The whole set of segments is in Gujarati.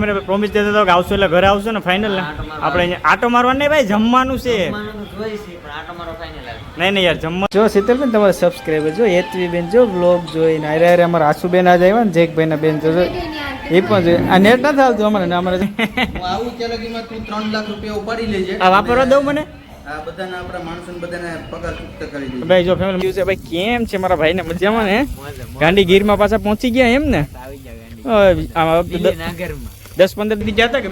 મને પ્રોમિસ દેતો હતો કે આવશો એટલે ઘરે આવશો ને ફાઇનલ આપણે અહીંયા આટો મારવા નહીં ભાઈ જમવાનું છે. જમવાનું જોઈ છે પણ આટો મારો ફાઇનલ આવે નહીં નહીં યાર જમવા જો શીતલબેન તમારા સબસ્ક્રાઈબર જો હેતવીબેન જો બ્લોગ જોઈને અરે અરે અમારા આશુબેન આજે આવ્યા ને જેકભાઈના બેન જોજો જો એ પણ જોઈએ આ નેટ નથી આવતું અમારે ને અમારે હું આવું ત્યાં લગીમાં તું ત્રણ લાખ રૂપિયા ઉપાડી લેજે. આ વાપરવા દઉં મને? આ બધાના આપણા માણસોને બધાને પગાર ચૂકત કરી દેજે ભાઈ જો ફેમિલી છે ભાઈ કેમ છે મારા ભાઈને? મજામાં ને? મોજે ગાંડી ગીરમાં પાછા પહોંચી ગયા એમ ને? આવી ગાંડી. દસ પંદર દી જતા કે.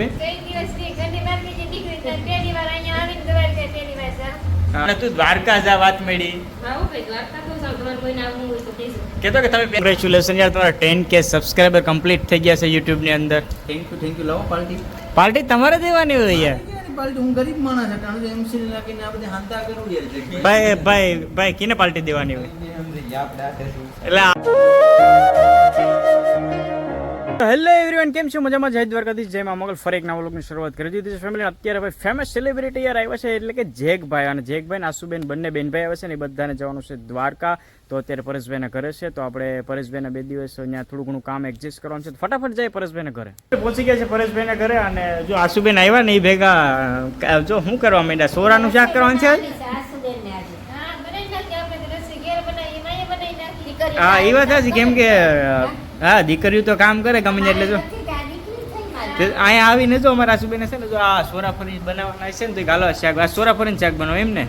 અને તું દ્વારકા જા વાત મળી. આવું કઈ દ્વારકા તો જાઉં, તમારે કોઈને આવવું હોય તો કહેજો. કહેતો કે તમે કોંગ્રેચ્યુલેશન યાર તમારા ટેન કે સબસ્ક્રાઇબર કમ્પ્લીટ થઈ ગયા છે યુટ્યુબની અંદર. થેન્ક યુ થેન્ક યુ લાવો પાર્ટી પાર્ટી તમારે દેવાની હોય યાર. પાર્ટી હું ગરીબ માણસ છે કારણ એમસી નાખીને આ બધી હાંતા કરું યાર ભાઈ ભાઈ ભાઈ કિને પાર્ટી દેવાની હોય? એટલે હેલો એવરીવન કેમ છો? મજામાં? જય દ્વારકાથી જય મા મોગલ. ફરી એક નવા લોકની શરૂઆત કરી દીધી છે ફેમિલી અત્યારે ભાઈ ફેમસ સેલિબ્રિટી યાર આવ્યા છે એટલે કે જેકભાઈ અને જેકભાઈ આસુબેન આશુબેન બંને બેનભાઈ આવ્યા છે ને એ બધાને જવાનું છે દ્વારકા. તો અત્યારે પરેશભાઈના ઘરે છે તો આપણે પરેશભાઈના બે દિવસ અહીંયા થોડું ઘણું કામ એડજસ્ટ કરવાનું છે. તો ફટાફટ જાય પરેશભાઈના ઘરે. પહોંચી ગયા છે પરેશભાઈના ઘરે અને જો આશુબેન આવ્યા ને એ ભેગા જો શું કરવા માંડ્યા? સોરાનું શાક કરવાનું છે હા, એ વાત સાચી. કેમ કે હા દીકરીઓ તો કામ કરે ગમે એટલે જો. અહીંયા આવીને જો અમારા આશુબેન છે ને જો આ સોરાફરી બનાવવાના છે ને તો ગાલો શાક આ સોરાફરીનું શાક બનાવો એમ ને.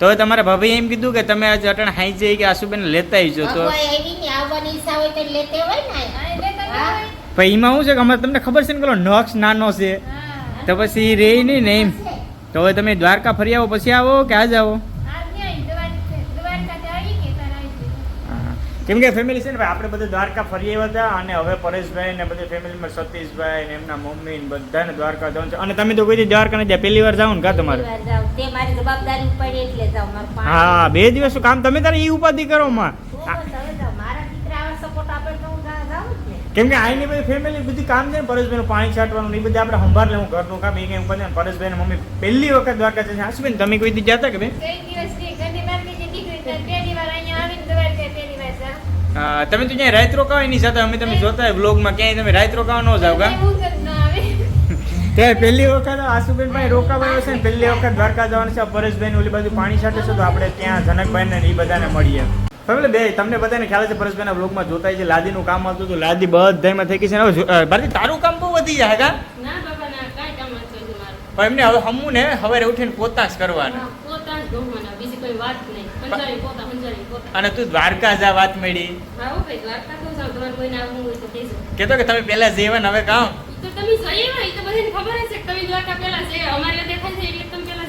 તો તમારા ભાભી એમ કીધું કે તમે આજે અટણ હાઈ જઈ કે આશુબેન લેતા આવજો તો. પછી એમાં શું છે કે અમારે તમને ખબર છે ને પેલો નક્ષ નાનો છે. તો પછી રે નહીં ને એમ. તો હવે તમે દ્વારકા ફરી આવો પછી આવો કે આજ આવો આ ન્યાય દ્વારકા- દ્વારકાથી આવી કે તારા આવી? હા. કેમ કે ફેમિલી છે ને ભાઈ આપણે બધા દ્વારકા ફરી આવ્યા હતા અને હવે પરેશભાઈ ને બધી ફેમિલીમાં સતીશભાઈ ને એમના મમ્મી ને બધાને દ્વારકા જવાનું છે. અને તમે તો કોઈ દ્વારકા નથી પહેલી વાર જાઓ ને કા તમારે? હા બે દિવસ કામ. તમે તારે એ ઉપાધિ કરો માં. ને. કેમ કે આઈની બધી ફેમિલી બધી કામ છે ને પરેશભાઈનું પાણી છાંટવાનું ને એ બધી આપણે સંભાળ લેવું ઘરનું કામ એ કઈ ઉપર પરેશભાઈ ને મમ્મી પહેલી વખત દ્વારકા છે. હાસબેન તમે કોઈ દી જતા કે બેન? તમે તો ક્યાંય રાત રોકાવ એની જતા અમે તમે જોતા હોય બ્લોગમાં ક્યાંય તમે રાત રોકાવા ન જાવ કા. તે પહેલી વખત આશુબેન ભાઈ રોકાવાયો છે ને પહેલી વખત દ્વારકા જવાનું છે પરેશભાઈ ને ઓલી બાજુ પાણી છાંટે છે તો આપણે ત્યાં જનકભાઈ ને એ બધાને મળીએ. ફેમિલી બે તમને બધાને ખ્યાલ છે પરેશભાઈના બ્લોગમાં જોતા હોય છે લાદીનું કામ હતું હતું લાદી બધામાં થઈ ગઈ છે ને હવે ભારતી તારું કામ બહુ વધી જાય કા? ના બાબા ના કાંઈ કામ નથી થયું મારું. પણ એમને હવે હમું ને સવારે ઉઠીને પોતા જ કરવાના પોતા જ બીજી કોઈ વાત નહીં. અને તું દ્વારકા જા વાત મળી. કેતો કે તમે પહેલા જેવા ને હવે કામ. તો તમે જઈએ ને, તો બધાને ખબર હશે છે કે તમે દ્વારકા પહેલા જઈએ અમારે દેખાય છે એટલે.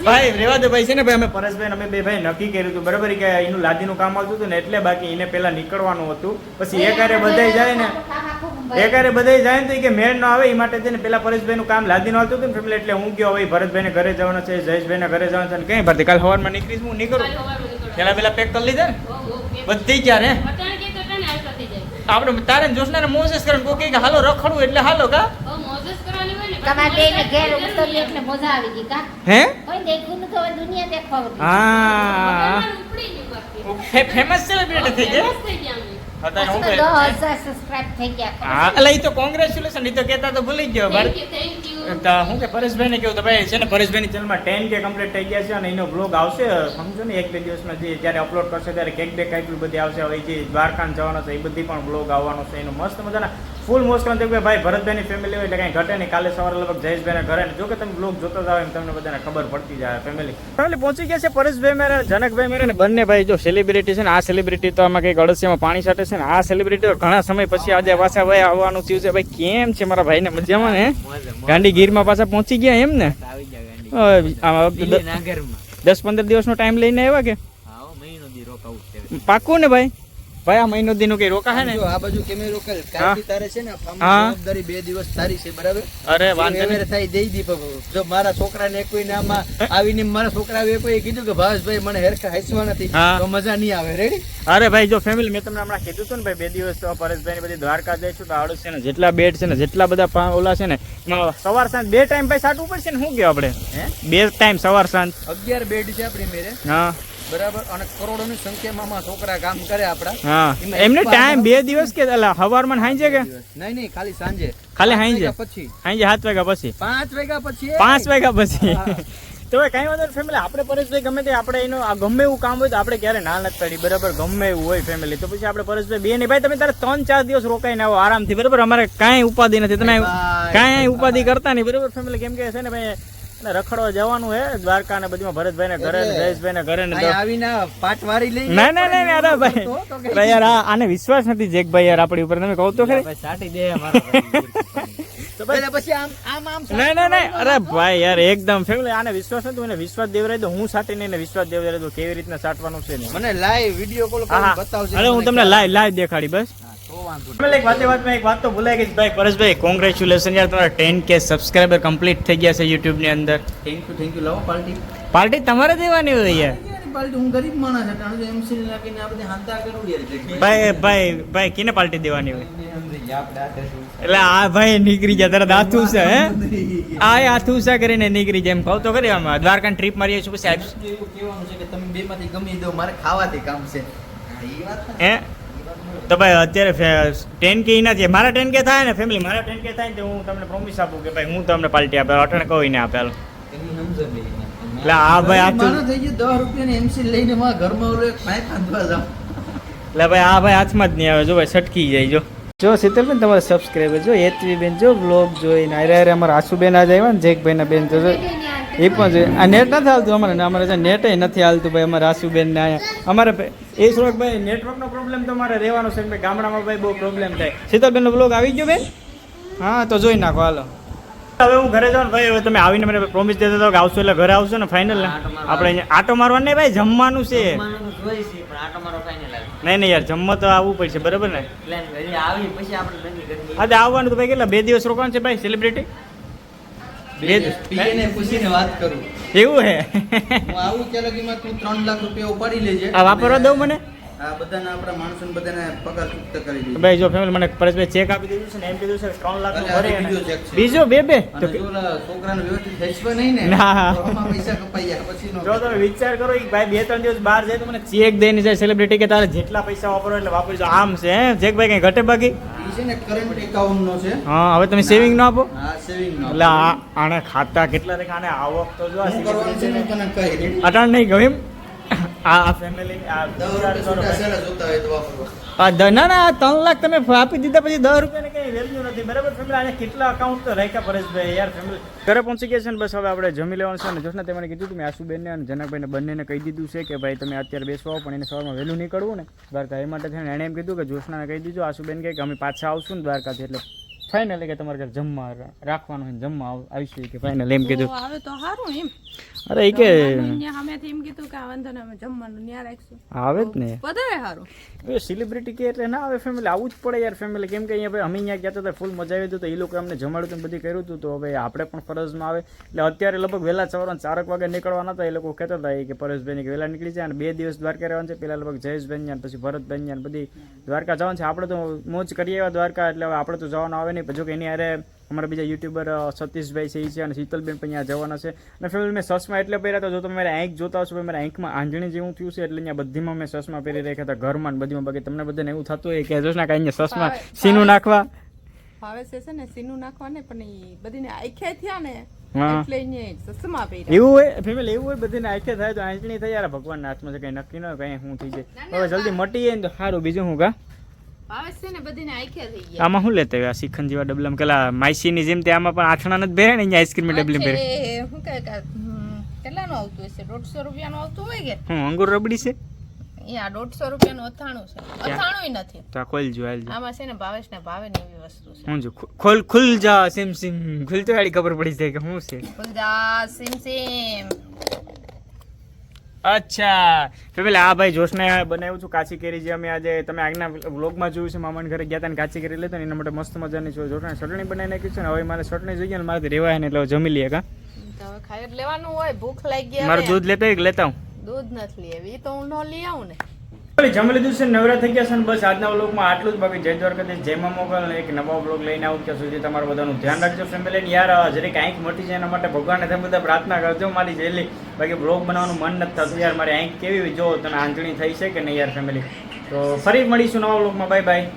ભાઈ રેવા દે ભાઈ છે ને ભાઈ અમે પરેશભાઈ અમે બે ભાઈ નક્કી કર્યું હતું બરાબર કે એનું લાદીનું કામ આવતું હતું ને એટલે બાકી એને પેલા નીકળવાનું હતું પછી એ હારે બધાય જાય ને એ બંધ. બધાય જાય ને તો કે મેળ ન આવે એ માટે છે ને પેલા પરેશભાઈ નું કામ લાદીનું આવતું હતું ને ફેમિલી એટલે હું ગયો હવે ભરતભાઈ ને ઘરે જવાનું છે જયેશભાઈ ને ઘરે જવાનું છે કઈ ભરતી કાલ સવારમાં નીકળીશ હું નીકળું. પેલા પેલા પેક કરી લીધા ને બધી ગયા ને અટાણે કે તો અટાણે હાલતા થઈ જાય. આપણે તારે જોશના ને મોસેસ કરે કોઈ કે હાલો રખડવું એટલે હાલો કા હો, કરવાની. તમારે બાકી ઘેર મોજ એટલે મજા આવી ગઈ કા હે કોઈ દેખ્યું નથી દુનિયા દેખવા હા. ફેમસ સેલિબ્રિટી થઈ ગયા. અત્યારે તો કહે? દસ હજાર થઈ ગયા હા એટલે એ તો કોંગ્રેચ્યુલેશન એ તો કહેતા તો ભૂલી ગયો ભારત. તો હું કે પરેશભાઈ ને કેવું તો ભાઈ છે ને પરેશભાઈની ચેનલમાં ટેન કે કમ્પ્લીટ થઈ ગયા છે અને એનો બ્લોગ આવશે સમજો ને એક બે દિવસમાં જે જ્યારે અપલોડ કરશે ત્યારે કેક બેક કાંઈક બધી આવશે હવે જે દ્વારકા જવાનો છે એ બધી પણ બ્લોગ આવવાનો છે એનો મસ્ત મજાના ફૂલ મોસ્ટ કે ભાઈ ભરતભાઈની ફેમિલી હોય એટલે કાંઈ ઘટે નહીં. કાલે સવારે લગભગ જયેશભાઈના ઘરે જો કે તમે બ્લોગ જોતા જાવ એમ તમને બધાને ખબર પડતી જાય ફેમિલી ફેમિલી પહોંચી ગયા છે પરેશભાઈ મેરે જનકભાઈ મેરે ને બંને ભાઈ જો સેલિબ્રિટી છે ને આ સેલિબ્રિટી તો આમાં કંઈક અળસિયામાં પાણી છાંટે છે ને આ સેલિબ્રિટી ઘણા સમય પછી આજે પાછા ભાઈ આવવાનું થયું છે. ભાઈ કેમ છે મારા ભાઈને મજામાં ને. ગાંડી ગીરમાં પાછા પહોંચી ગયા એમ ને. દસ પંદર દિવસનો ટાઈમ લઈને આવ્યા કે. પાકું ને ભાઈ? ભાઈ આ મહિનો દીનું કઈ રોકા હે ને આ બાજુ કેમે રોકેલ કાલથી તારે છે ને આ જવાબદારી બે દિવસ તારી છે બરાબર? અરે વાંધો નહીં. થાય દઈ દી જો મારા છોકરાને કોઈ આમાં આવીને મારા છોકરાએ કોઈ કીધું કે ભાવેશભાઈ મને હેરકા હાંસવા નથી. તો મજા નહીં આવે રેડી અરે ભાઈ જો ફેમિલી મેં તમને હમણાં કીધું હતું ને ભાઈ બે દિવસ તો પરેશભાઈ બધી દ્વારકા જઈશું તો આડું છે ને જેટલા બેડ છે ને જેટલા બધા ઓલા છે ને સવાર સાંજ બે ટાઈમ ભાઈ સાટવું પડશે ને શું કે આપણે? બે ટાઈમ સવાર સાંજ. અગિયાર બેડ છે આપણી મેરે. હા. બરાબર? અને કરોડોની સંખ્યામાં છોકરા કામ કરે આપડા એમને ટાઈમ બે દિવસ કે હવારમાં હાંજે કે? નહીં નહીં ખાલી સાંજે. ખાલી હાંજે? પછી. હાંજે સાત વાગ્યા પછી? પાંચ વાગ્યા પછી પાંચ વાગ્યા પછી? તો કઈ વાંધો ફેમિલી આપણે પરેશભાઈ ગમે તે આપણે એનું આ ગમે એવું કામ હોય તો આપણે ક્યારે ના નથી પડી. બરાબર? ગમે એવું હોય ફેમિલી તો પછી આપણે પરેશભાઈ બે નહીં. ભાઈ તમે તારે ત્રણ ચાર દિવસ રોકાઈને આવો આરામથી. બરાબર? અમારે કાંઈ ઉપાધિ નથી. તમે. કાંઈ ઉપાધિ કરતા નહીં. બરાબર? ફેમિલી કેમ કે છે ને ભાઈ અને રખડવા જવાનું હે દ્વારકા ને બધીમાં ભરતભાઈ ને ઘરે જયેશભાઈ ને ઘરે ને આવીને પાટ વારી લઈ ના ના ના ના, ભાઈ. યાર આને વિશ્વાસ નથી જેકભાઈ યાર આપણી ઉપર તમે કહો તો ખરી. સાટી દે અમારા તો પછી આમ આમ આમ ના ના ના અરે ભાઈ યાર એકદમ ફેમિલી આને વિશ્વાસ નથી એને વિશ્વાસ દેવરાય તો હું સાટીને નહીં વિશ્વાસ દેવરાય તો કેવી રીતના સાટવાનું છે મને લાઈવ વીડિયો કોલ હા કરીને હા બતાવજો અરે હું તમને લાઈવ લાઈવ દેખાડી બસ. વાંધો એક વાતે વાતમાં એક વાત તો ભૂલાઈ ગઈ ભાઈ. પરેશભાઈ કોંગ્રેચ્યુલેશન યાર તમારા ટેન કે સબસ્ક્રાઈબર કમ્પ્લીટ થઈ ગયા છે યુટ્યુબની અંદર. થેન્ક યુ થેન્ક યુ લાવો પાર્ટી પાર્ટી તમારે દેવાની હોય યાર. પાર્ટી હું ગરીબ માણસ છું તો MC નાખીને આ બધી હાંતા કરું યાર ભાઈ ભાઈ ભાઈ કિને પાર્ટી દેવાની હોય. એટલે આ ભાઈ નીકળી જાય તારા દાંતું છે હે? આ હાથું છે કરીને નીકળી જાય એમ કહું તો કરી આમાં દ્વારકા ટ્રીપ મારીએ છું પછી એવું કહેવાનું છે કે તમે બેમાંથી ગમી દો મારે ખાવાથી કામ છે. હા, ઈ વાત ને. હે તો ભાઈ અત્યારે ટેન કે ના છે મારા ટેન કે થાય ને ફેમિલી મારા ટેન કે થાય ને તો હું તમને પ્રોમિસ આપું કે ભાઈ હું તમને પાર્ટી આપે અઠણ કોઈ ને આપે હાલો. એની સમજણ નહીં. એટલે આ ભાઈ આ તો- થઈ ગયું દસ રૂપિયાની એમસી લઈને મારા ઘરમાં ઓલો એક પાઇપ બાંધવા જાઉં. એટલે ભાઈ આ ભાઈ હાથમાં જ નહીં આવે જો ભાઈ છટકી જાય જો જો શીતલબેન તમારા સબસ્ક્રાઈબર જો હેતવી બેન જો બ્લોગ જોઈને અરે અરે અમારા આસુબેન આજે આવ્યા ને જેકભાઈના બેન જો એ પણ છે. આ નેટ નથી હાલતું અમારે અમારે છે નેટ નથી હાલતું ભાઈ અમારે આશુબેન ને અહીંયા. અમારે એ થોડોક ભાઈ નેટવર્કનો પ્રોબ્લેમ તો અમારે રહેવાનો છે ભાઈ ગામડામાં ભાઈ બહુ પ્રોબ્લેમ થાય. શીતલબેનનો બ્લોગ આવી ગયો બેન? હા તો જોઈ નાખો હાલો. હવે હું ઘરે જાઉં ભાઈ હવે તમે આવીને મને પ્રોમિસ દેતો હતો કે આવશો એટલે ઘરે આવશો ને ફાઇનલ આપણે આટો મારવા. નહીં ભાઈ જમવાનું છે. નહીં નહીં યાર જમવા તો આવવું પડશે બરાબર ને? પ્લાન કરી આવી પછી આપણે આજે આવવાનું તો ભાઈ કેટલા બે દિવસ રોકવાનું છે ભાઈ સેલિબ્રિટી પૂછીને વાત કરું. એવું હે? હું આવું ત્યાં લગીમાં તું ત્રણ લાખ રૂપિયા ઉપાડી લેજે. આ વાપરવા દઉં મને? બધાના આપણા માણસોને બધાને પગાર ચૂકતા કરી દેજે ભાઈ જો ફેમિલી મને પરેશભાઈ ચેક આપી દીધું છે ને એમ કીધું છે કે ત્રણ લાખ અરે, ભરે બીજો check છે. બીજો બે બે? તો છોકરાને વ્યવસ્થિત નહીં ને પૈસા કપાઈ જાય પછી નો જો તમે વિચાર કરો કે ભાઈ બે ત્રણ દિવસ બહાર જાય તો મને ચેક દઈને જાય સેલિબ્રિટી કે તારે જેટલા પૈસા વાપરો એટલે વાપરજો આમ છે હે? જેક ભાઈ કઈ ઘટે બાકી. છે ને કરંટ એકાઉન્ટ નો છે. હા હવે તમે સેવિંગ નો આપો? હા સેવિંગ નો એટલે આ આને ખાતા કેટલા આને આવક તો જો આ કરવાનું છે ને તને કહી અટાણ નહીં ગયું એમ? આ ફેમિલી આ રૂપિયા ના ના ત્રણ લાખ તમે આપી દીધા પછી દસ રૂપિયાની કઈ વેલ્યુ નથી. બરાબર ફેમિલી આને કેટલા અકાઉન્ટ તો રાખ્યા પરેશભાઈ યાર ફેમિલી ઘરે પહોંચી ગયા છે ને બસ હવે આપણે જમી લેવાનું છે. અને જોશના તે મને કીધું કે મેં આશુબેનને અને જનકભાઈને બંનેને કહી દીધું છે કે ભાઈ તમે અત્યારે બેસવા આવો પણ એને સવારમાં વહેલું નીકળવું ને. દ્વારકા એ માટે થઈને એણે એમ કીધું કે જોશનાને કહી દીધું આશુબેન કહે કે અમે પાછા આવશું ને દ્વારકાથી. એટલે ફાઇનલી કે તમારે ઘરે જમવા રાખવાનું હોય જમવા આવીશું કે ફાઇનલ એમ કીધું. આવે તો સારું એમ. અરે એ કે અહીંયા એમ કીધું કે વાંધો ને અમે જમવાનું ન્યા રાખશું. આવે જ ને. વધારે સારું હવે સેલિબ્રિટી કે એટલે ના આવે ફેમિલી આવું જ પડે યાર ફેમિલી કેમ કે અહીંયા ભાઈ અમે અહીંયા ગયા હતા ફૂલ મજા આવી હતી તો એ લોકો અમને જમાડ્યું હતું બધું કર્યું હતું તો હવે આપણે પણ ફરજમાં આવે. એટલે અત્યારે લગભગ વહેલા સવારના ચારક વાગે નીકળવાના હતા એ લોકો કહેતા હતા કે પરેશભાઈ વહેલા નીકળી જાય અને બે દિવસ દ્વારકા રહેવાનું છે. પેલા લગભગ જયેશભાઈ પછી ભરતભાઈ બધી દ્વારકા જવાનું છે. આપણે તો મોજ કરીએ એવા દ્વારકા એટલે હવે આપણે તો જવાનું આવે નહીં પણ જો કે એની હારે અમારા બીજા યુટ્યુબર સતીશભાઈ છે એ છે અને શીતલબેન પણ અહીંયા જવાના છે. અને ફેમિલી મેં સસમાં એટલે પહેર્યા હતા જો તમે મારા આંખ જોતા હશો ભાઈ મારા આંખમાં આંજણી જેવું થયું છે એટલે અહીંયા બધીમાં મેં સસમાં પહેરી રાખ્યા હતા ઘરમાં ને બધીમાં. બાકી તમને બધાને એવું થતું હોય કે જોશ ના કાંઈ સસમાં સીનું નાખવા. ફાવે છે છે ને સીનું નાખવા ને પણ બધીને આખ્યા થયા ને એવું હોય ફેમિલી એવું હોય બધીને આંખે થાય તો આંચણી થાય યાર ભગવાનના હાથમાં છે કંઈ નક્કી ન કઈ હું થઈ જાય. હવે જલ્દી મટી જાય ને તો સારું બીજું હું કા? આમાં શું લેતા હોય આ શ્રીખંડ જેવા ડબલામાં? પેલા માઈસીની જેમ તે આમાં પણ આથણા નથી ભરે ને અહીંયા આઈસ્ક્રીમ ડબલી ભરે શું કહે કેટલાનું આવતું હશે? દોઢસો રૂપિયાનું આવતું હોય કે? હું અંગુર રબડી છે? અહીંયા દોઢસો રૂપિયાનું અથાણું છે. અથાણું નથી. તો આ ખોલ જો આમાં છે ને ભાવેશ ને ભાવે ને એવી વસ્તુ છે. હું જો ખોલ ખુલ જા સિમ સિમ. ખુલતો વાળી ખબર પડી જાય કે શું છે. ખુલ જા સિમ સીમ. અચ્છા. ફેમિલી આ ભાઈ જોશને બનાવ્યું છું કાચી કેરી જે અમે આજે તમે આગના વ્લોગમાં જોયું છે મામાને ઘરે ગયા હતા ને કાચી કેરી લેતા ને એના માટે મસ્ત મજાની જો જોશને ચટણી બનાવી નાખી છે ને હવે મારે ચટણી જોઈએ ને મારે રેવાય ને એટલે જમી લઈએ કા? ખાઈ લેવાનું હોય ભૂખ લાગી મારું દૂધ લેતા હોય લેતા હું દૂધ નથી લેવી તો હું ન લઈ આવું ને. જમી લીધું છે નવરા થઈ ગયા છે બસ આજના બ્લોગમાં આટલું જ. બાકી જય દ્વારકાધીશ, જય મા મોગલ એક નવા બ્લોગ લઈને આવું ત્યાં સુધી તમારું બધાનું ધ્યાન રાખજો ફેમિલી યાર જરી કાંઈક મોટી છે એના માટે ભગવાનને તમે બધા પ્રાર્થના કરજો મારી જેલી. બાકી વ્લોગ બનાવવાનું મન નથી થતું. યાર, મારી આંખ કેવી જો તને આંજણી થઈ છે કે નહીં યાર ફેમિલી તો ફરી મળીશું નવા બ્લોગમાં બાય બાય.